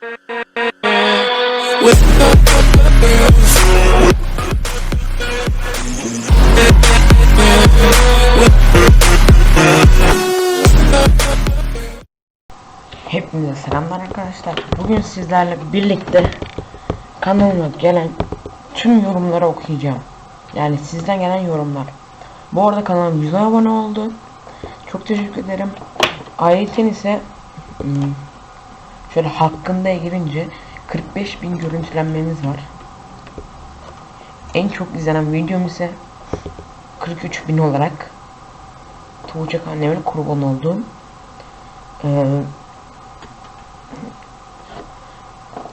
Hepinize selamlar arkadaşlar. Bugün sizlerle birlikte kanalıma gelen tüm yorumları okuyacağım. Yani sizden gelen yorumlar. Bu arada kanalım 100 abone oldu. Çok teşekkür ederim. Ayrıca ise hmm, şöyle hakkında girince 45 bin görüntülenmemiz var. En çok izlenen videom ise 43 bin olarak Tuğçe annemin kurban olduğum ee,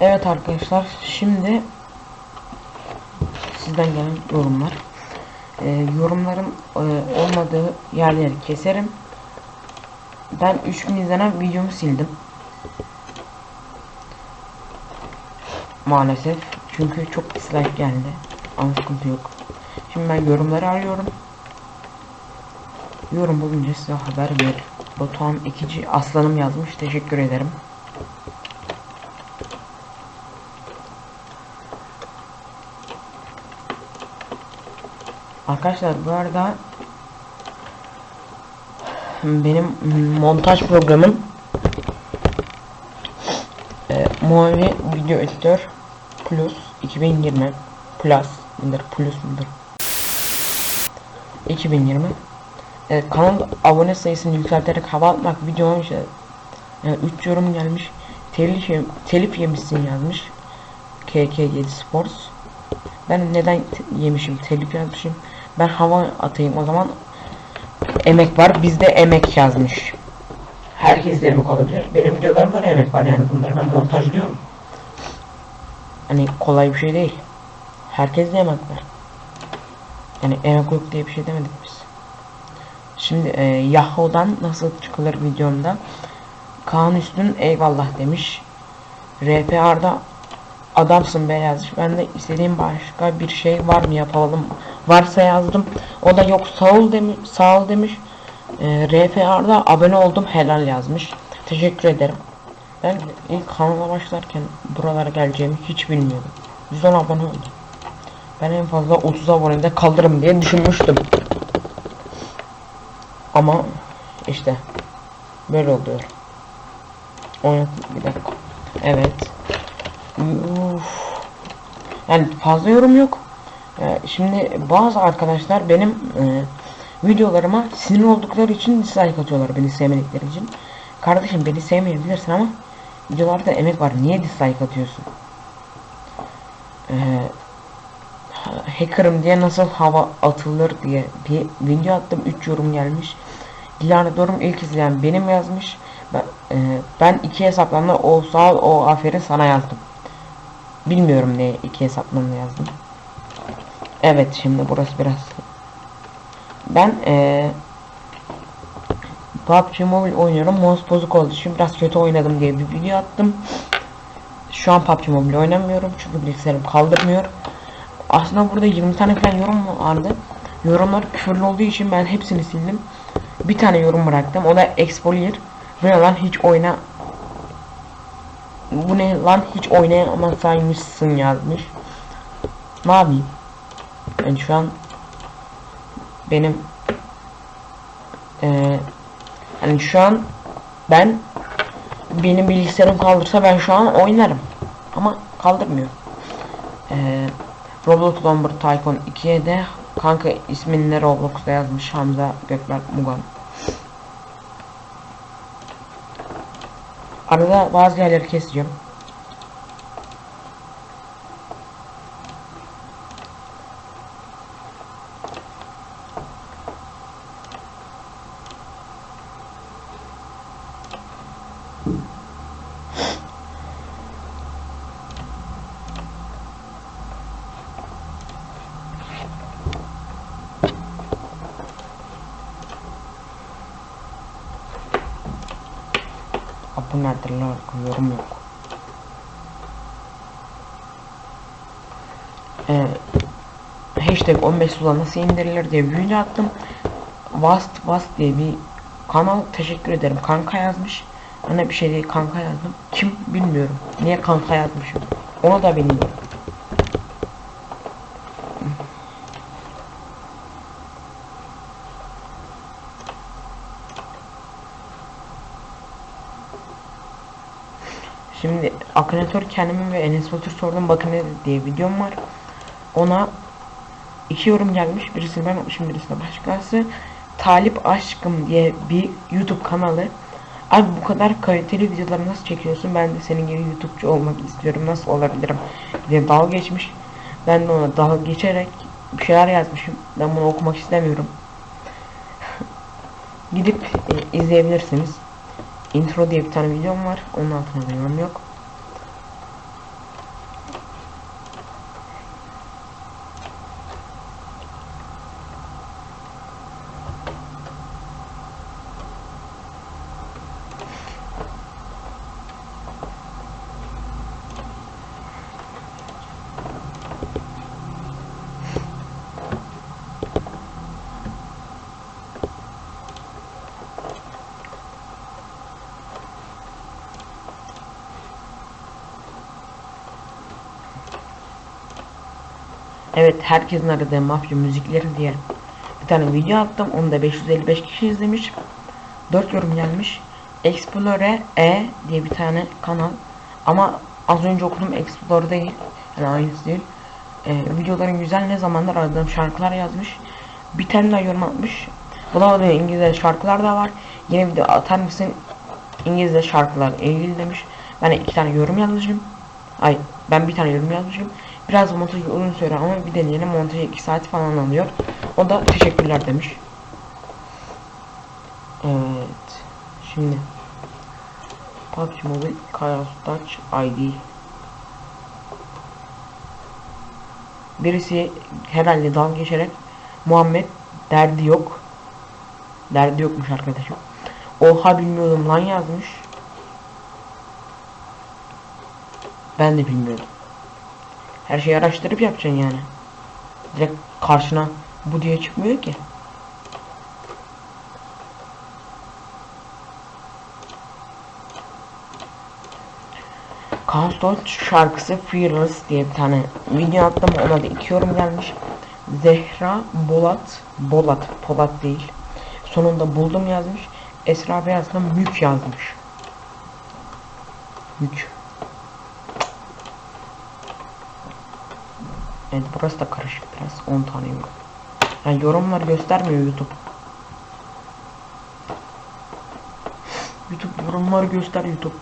Evet arkadaşlar şimdi sizden gelen yorumlar. Ee, yorumların e, olmadığı yerleri keserim. Ben 3000 izlenen videomu sildim maalesef. Çünkü çok dislike geldi. Ama sıkıntı yok. Şimdi ben yorumları arıyorum. Yorum bulunca size haber veririm Batuhan ikinci aslanım yazmış. Teşekkür ederim. Arkadaşlar bu arada benim montaj programım e, Movi Video Editor Plus 2020 Plus midir? Plus mudur 2020 e, kanal abone sayısını yükselterek hava atmak videonun işte yani 3 yorum gelmiş. Telif, yem- telif yemişsin yazmış. KK7 Sports. Ben neden yemişim? Telif yazmışım. Ben hava atayım o zaman. Emek var bizde emek yazmış. Herkes de emek olabilir benim videolarımda da emek var yani. Bunları ben montajlıyorum hani kolay bir şey değil herkes de emek var yani emek yok diye bir şey demedik biz şimdi e, Yahoo'dan nasıl çıkılır videomda Kaan Üstün eyvallah demiş RPR'da adamsın be yazmış. Ben de istediğim başka bir şey var mı yapalım. Varsa yazdım. O da yok sağ ol demiş. Sağ ol demiş. Ee, RFR'da abone oldum helal yazmış. Teşekkür ederim. Ben ilk kanala başlarken buralara geleceğimi hiç bilmiyordum. 110 abone oldum. Ben en fazla 30 abonede kalırım diye düşünmüştüm. Ama işte böyle oluyor. Oynat bir dakika. Evet. Uf. Yani fazla yorum yok. Ee, şimdi bazı arkadaşlar benim e, videolarıma sinir oldukları için dislike atıyorlar beni sevmedikleri için. Kardeşim beni sevmeyebilirsin ama videolarda emek var. Niye dislike atıyorsun? Ee, ha- hacker'ım diye nasıl hava atılır diye bir video attım. 3 yorum gelmiş. Dilara Dorum ilk izleyen benim yazmış. Ben, e, ben iki hesaplamda o sağ ol, o aferin sana yazdım. Bilmiyorum ne iki hesaplamda yazdım. Evet şimdi burası biraz. Ben e, PUBG Mobile oynuyorum. Mouse bozuk olduğu için biraz kötü oynadım diye bir video attım. Şu an PUBG Mobile oynamıyorum çünkü bilgisayarım kaldırmıyor. Aslında burada 20 tane falan yorum vardı. Yorumlar küfürlü olduğu için ben hepsini sildim. Bir tane yorum bıraktım. O da Expolier. Bu lan hiç oyna bu ne lan hiç oynayamazsaymışsın yazmış. Ne yapayım? Yani şu an benim eee yani şu an ben benim bilgisayarım kaldırsa ben şu an oynarım. Ama kaldırmıyor. Eee Roblox Lumber Tycoon 2'ye de kanka ismini Roblox'ta yazmış Hamza Gökberk Mugan. Arada bazı yerleri keseceğim. Yorum yok. Ee, hashtag 15 Sula nasıl indirilir diye bir video attım. Vast Vast diye bir kanal teşekkür ederim kanka yazmış. Ona bir şey değil kanka yazdım. Kim bilmiyorum. Niye kanka yazmışım. Onu da bilmiyorum. Şimdi Akınatör kendimin ve Enes Batur sordum bakın ne diye videom var. Ona iki yorum gelmiş. Birisini ben atmışım birisine başkası. Talip Aşkım diye bir YouTube kanalı. Abi bu kadar kaliteli videoları nasıl çekiyorsun? Ben de senin gibi YouTube'cu olmak istiyorum. Nasıl olabilirim? diye dalga geçmiş. Ben de ona dalga geçerek bir şeyler yazmışım. Ben bunu okumak istemiyorum. Gidip e, izleyebilirsiniz. Intro diye bir tane videom var. Onun altına da yorum yok. Evet herkesin aradığı mafya müzikleri diye bir tane video attım. Onu da 555 kişi izlemiş. 4 yorum gelmiş. Explore E diye bir tane kanal. Ama az önce okudum Explore değil. Yani aynısı değil. Ee, videoların güzel ne zamandır aradığım şarkılar yazmış. Bir tane daha yorum atmış. Bulamadığım İngilizce şarkılar da var. Yine video atar mısın İngilizce şarkılar ilgili demiş. Ben iki tane yorum yazmışım. Ay ben bir tane yorum yazmışım. Biraz montaj uzun süre ama bir deneyelim montajı 2 saat falan alıyor. O da teşekkürler demiş. Evet. Şimdi PUBG Mobile Chaos Touch ID Birisi herhalde dalga geçerek Muhammed derdi yok. Derdi yokmuş arkadaşım. Oha bilmiyordum lan yazmış. Ben de bilmiyordum. Her şeyi araştırıp yapacaksın yani. Direkt karşına bu diye çıkmıyor ki. Kaos şarkısı Fearless diye bir tane video attım. Ona da iki yorum gelmiş. Zehra Bolat, Bolat, Polat değil. Sonunda buldum yazmış. Esra Beyaz da mük yazmış. Mük. Evet burası da karışık biraz 10 tane yorum. Yani yorumlar göstermiyor YouTube. YouTube yorumları göster YouTube.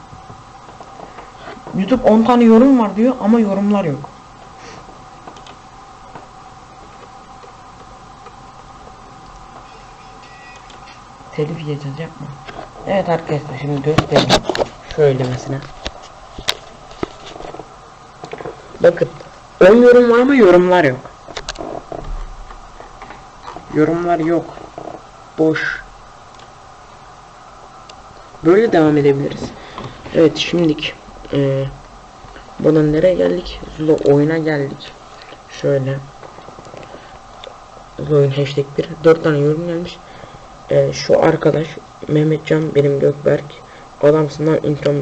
YouTube 10 tane yorum var diyor ama yorumlar yok. Telif yiyeceğiz yapma. Evet arkadaşlar şimdi göstereyim. Şöyle mesela. Bakın 10 yorum var ama yorumlar yok. Yorumlar yok. Boş. Böyle devam edebiliriz. Evet şimdilik e, buradan nereye geldik? Zula oyuna geldik. Şöyle. Zula oyun hashtag 1. 4 tane yorum gelmiş. E, şu arkadaş Mehmetcan benim Gökberk. Adamsından intro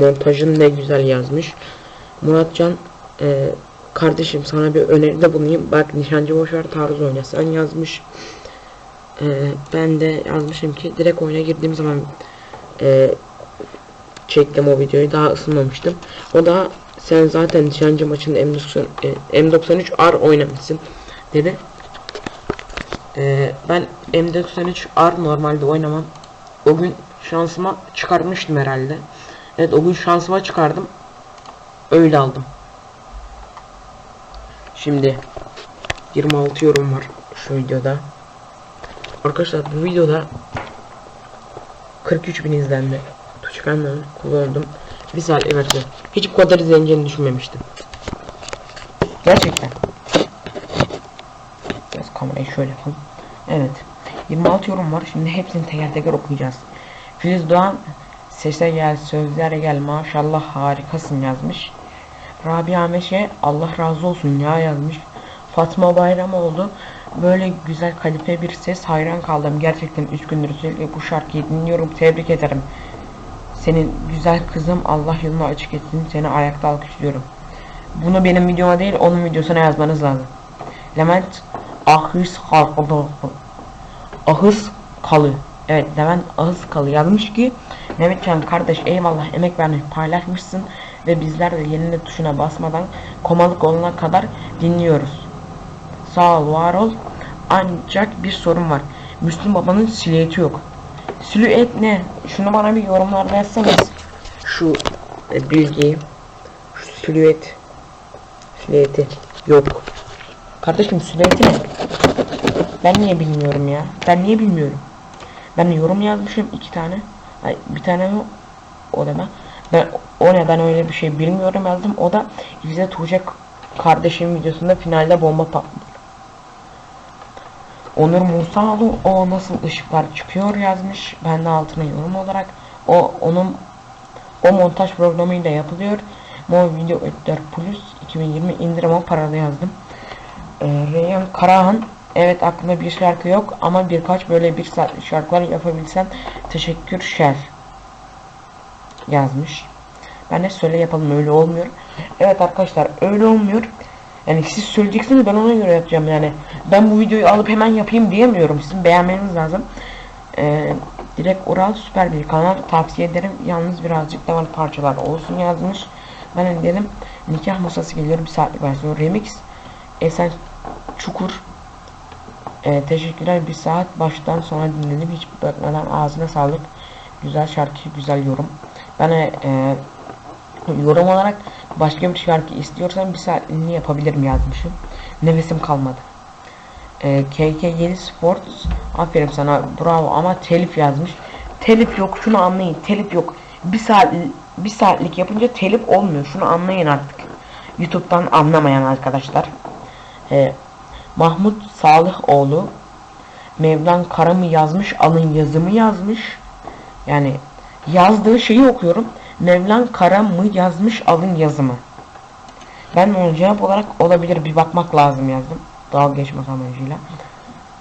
montajın ne güzel yazmış. Muratcan e, kardeşim sana bir öneride bulunayım. Bak nişancı boşver taarruz oyna. Sen yazmış. E, ben de yazmışım ki direkt oyuna girdiğim zaman e, çektim o videoyu. Daha ısınmamıştım. O da sen zaten nişancı maçında M90, e, M93R oynamışsın dedi. E, ben M93R normalde oynamam. O gün şansıma çıkarmıştım herhalde. Evet o gün şansıma çıkardım. Öyle aldım. Şimdi 26 yorum var şu videoda. Arkadaşlar bu videoda 43 bin izlendi. Tuçkan'la kullandım. Bir saat evet Hiç bu kadar izleneceğini düşünmemiştim. Gerçekten. Biraz kamerayı şöyle yapalım. Evet. 26 yorum var. Şimdi hepsini teker teker okuyacağız. Filiz Doğan sese gel, sözlere gel, maşallah harikasın yazmış. Rabia Meşe Allah razı olsun ya yazmış. Fatma Bayram oldu. Böyle güzel kalife bir ses hayran kaldım. Gerçekten 3 gündür sürekli bu şarkıyı dinliyorum. Tebrik ederim. Senin güzel kızım Allah yolunu açık etsin. Seni ayakta alkışlıyorum. Bunu benim videoma değil onun videosuna yazmanız lazım. Levent Ahıs Kalı. Ahıs Kalı. Evet Levent Ahıs Kalı yazmış ki Mehmetcan kardeş eyvallah emek vermiş paylaşmışsın ve bizler de yenile tuşuna basmadan komalık olana kadar dinliyoruz. Sağ ol var ol. Ancak bir sorun var. Müslüm babanın silüeti yok. Silüet ne? Şunu bana bir yorumlarda yazsanız. Şu e, bilgiyi. Şu silüet. Silüeti yok. Kardeşim silüeti ne? Ben niye bilmiyorum ya? Ben niye bilmiyorum? Ben yorum yazmışım iki tane. Ay, bir tane mi? O da Ben o ne ben öyle bir şey bilmiyorum yazdım. O da İzzet Tuğçe kardeşim videosunda finalde bomba patladı. Onur Musaoğlu o nasıl ışıklar çıkıyor yazmış. Ben de altına yorum olarak o onun o montaj programıyla yapılıyor. Mo Video Editör Plus 2020 indirime paralı yazdım. Ee, Reyhan Karahan evet aklımda bir şarkı yok ama birkaç böyle bir saatlik şarkılar yapabilsen teşekkür şer yazmış. Ben de söyle yapalım öyle olmuyor. Evet arkadaşlar öyle olmuyor. Yani siz söyleyeceksiniz ben ona göre yapacağım yani. Ben bu videoyu alıp hemen yapayım diyemiyorum. Sizin beğenmeniz lazım. Ee, direkt Ural süper bir kanal tavsiye ederim. Yalnız birazcık da var parçalar olsun yazmış. Ben de dedim nikah masası geliyor bir saatlik versiyon remix. Esen Çukur ee, teşekkürler bir saat baştan sona dinledim hiç bırakmadan ağzına sağlık. Güzel şarkı güzel yorum. De e, yorum olarak başka bir şarkı istiyorsan bir saatliğini yapabilirim yazmışım. Nefesim kalmadı. Ee, KK7 Sports aferin sana bravo ama telif yazmış. Telif yok şunu anlayın telif yok. Bir saat bir saatlik yapınca telif olmuyor. Şunu anlayın artık. YouTube'dan anlamayan arkadaşlar. Ee, Mahmut Salıhoğlu Mevlan Karam'ı yazmış, alın yazımı yazmış. Yani yazdığı şeyi okuyorum. Mevlan Kara mı yazmış alın yazımı. Ben onun cevap olarak olabilir bir bakmak lazım yazdım. Dalga geçmek amacıyla.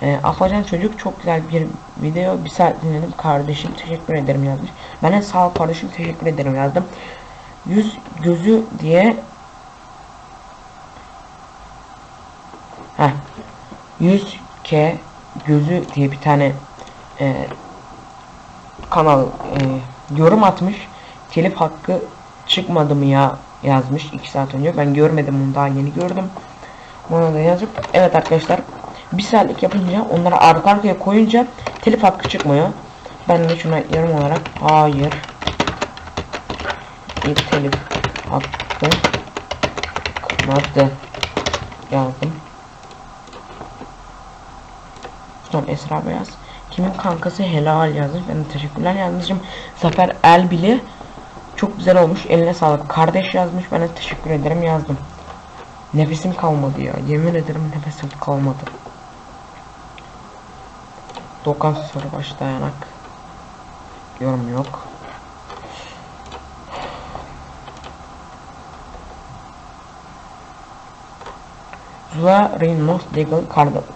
Ee, Afacan çocuk çok güzel bir video bir saat dinledim kardeşim teşekkür ederim yazmış. Ben de sağ ol kardeşim teşekkür ederim yazdım. Yüz gözü diye Heh. 100 k gözü diye bir tane e, kanal e, yorum atmış. Telif hakkı çıkmadı mı ya yazmış 2 saat önce. Ben görmedim onu daha yeni gördüm. Ona da yazıp evet arkadaşlar bir saatlik yapınca onları arka arkaya koyunca telif hakkı çıkmıyor. Ben de şuna yorum olarak hayır bir telif hakkı çıkmadı yazdım. Son Esra Beyaz. Kimin kankası helal yazmış. Ben de teşekkürler yazmışım. Zafer Elbili. Çok güzel olmuş. Eline sağlık. Kardeş yazmış. Ben de teşekkür ederim yazdım. Nefesim kalmadı ya. Yemin ederim nefesim kalmadı. Dokan soru baş dayanak. Yorum yok. Zula Reynolds Deagle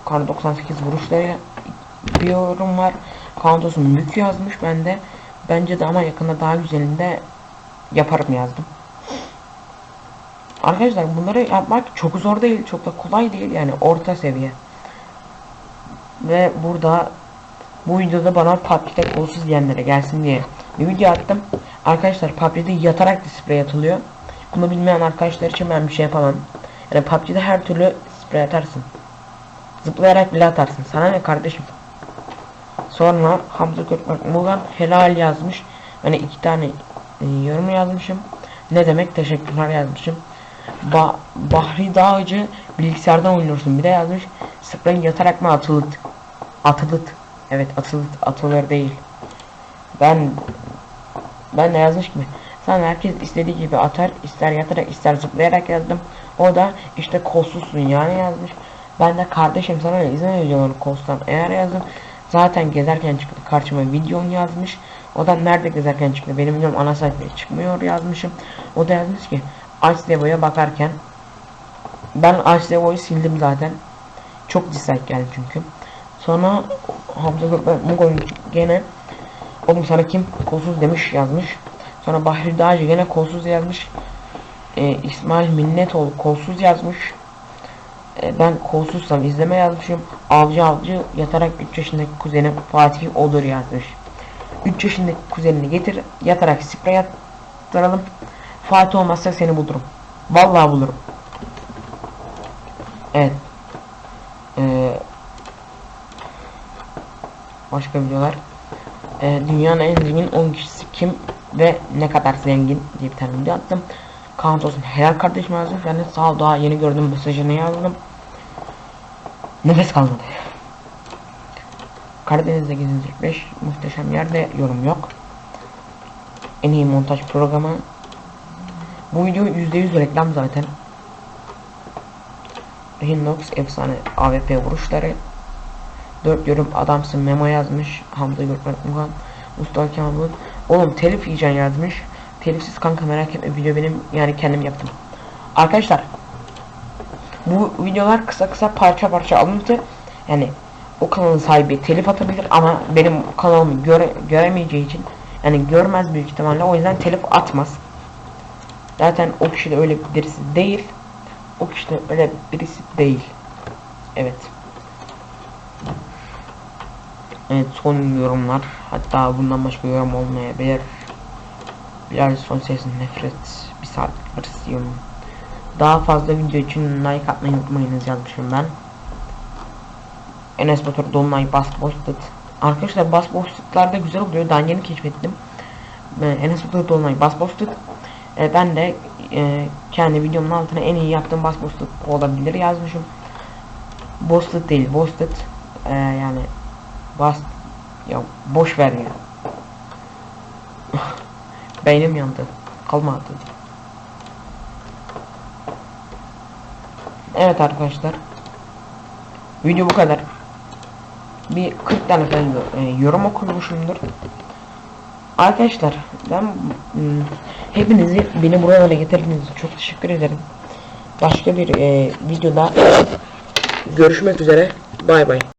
kar 98 vuruşları bir yorum var. Kantosu mük yazmış ben de. Bence de ama yakında daha güzelinde yaparım yazdım. Arkadaşlar bunları yapmak çok zor değil, çok da kolay değil yani orta seviye. Ve burada bu videoda bana PUBG'de kolsuz diyenlere gelsin diye bir video attım. Arkadaşlar PUBG'de yatarak da sprey atılıyor. Bunu bilmeyen arkadaşlar için ben bir şey yapamam. Yani PUBG'de her türlü sprey atarsın. Zıplayarak bile atarsın. Sana ne kardeşim? Sonra Hamza Gökmen Mugan helal yazmış. Hani iki tane e, yorum yazmışım. Ne demek teşekkürler yazmışım. Ba Bahri Dağcı bilgisayardan oynuyorsun bir de yazmış. Sprey yatarak mı atılıt? Atılıt. Evet atılıt atılır değil. Ben ben de yazmış gibi. Sen herkes istediği gibi atar, ister yatarak ister zıplayarak yazdım. O da işte kolsuzsun yani yazmış. Ben de kardeşim sana ne izin veriyorum kolsuzdan eğer yazdım. Zaten gezerken çıktı karşıma videon yazmış. O da nerede gezerken çıktı benim videom ana sayfaya çıkmıyor yazmışım. O da yazmış ki Ice bakarken ben Ice sildim zaten. Çok dislike geldi çünkü. Sonra Hamza Gökmen Mugo'nun gene Oğlum sana kim kolsuz demiş yazmış. Sonra Bahri Dağcı gene kolsuz yazmış. E, İsmail Minnetoğlu kolsuz yazmış. E, ben kolsuzsam izleme yazmışım. Avcı avcı yatarak 3 yaşındaki kuzenim Fatih Olur yazmış. 3 yaşındaki kuzenini getir yatarak sprey attıralım. Fatih olmazsa seni bulurum. Vallahi bulurum. Evet. Ee, başka videolar. Ee, dünyanın en zengin 10 kişisi kim ve ne kadar zengin diye bir tane video attım. Kaan olsun helal kardeşim yazdım. De sağ ol daha yeni gördüm mesajını yazdım. Nefes kalmadı. Karadeniz'de gezilecek 5 muhteşem yerde yorum yok. En iyi montaj programı. Bu video %100 reklam zaten. Hinox efsane AWP vuruşları. 4 yorum adamsın memo yazmış. Hamza Gökmen Ugan. Mustafa Kemal Bulut. Oğlum telif yiyeceksin yazmış. Telifsiz kanka merak etme video benim yani kendim yaptım. Arkadaşlar bu videolar kısa kısa parça parça alındı. Yani o kanalın sahibi telif atabilir ama benim kanalımı göre, göremeyeceği için yani görmez büyük ihtimalle o yüzden telif atmaz. Zaten o kişi de öyle birisi değil. O kişi de öyle birisi değil. Evet. Evet son yorumlar. Hatta bundan başka yorum olmayabilir. Biraz son sesin nefret. Bir saat versiyon. Daha fazla video için like atmayı unutmayınız yazmışım ben. Enes Batur Dolunay Bass Boosted. Arkadaşlar Bass Boosted'lar da güzel oluyor. Daha yeni keşfettim. Ee, Enes Batur Dolunay Bass Boosted. Ee, ben de e, kendi videomun altına en iyi yaptığım Bass Boosted olabilir yazmışım. Boosted değil Boosted. Ee, yani Bass ya boş ver ya. Beynim yandı. Kalmadı. Evet arkadaşlar. Video bu kadar. Bir 40 tane falan e, yorum okumuşumdur. Arkadaşlar ben hmm, hepinizi beni buralara getirdiğiniz çok teşekkür ederim. Başka bir e, videoda görüşmek üzere. Bay bay.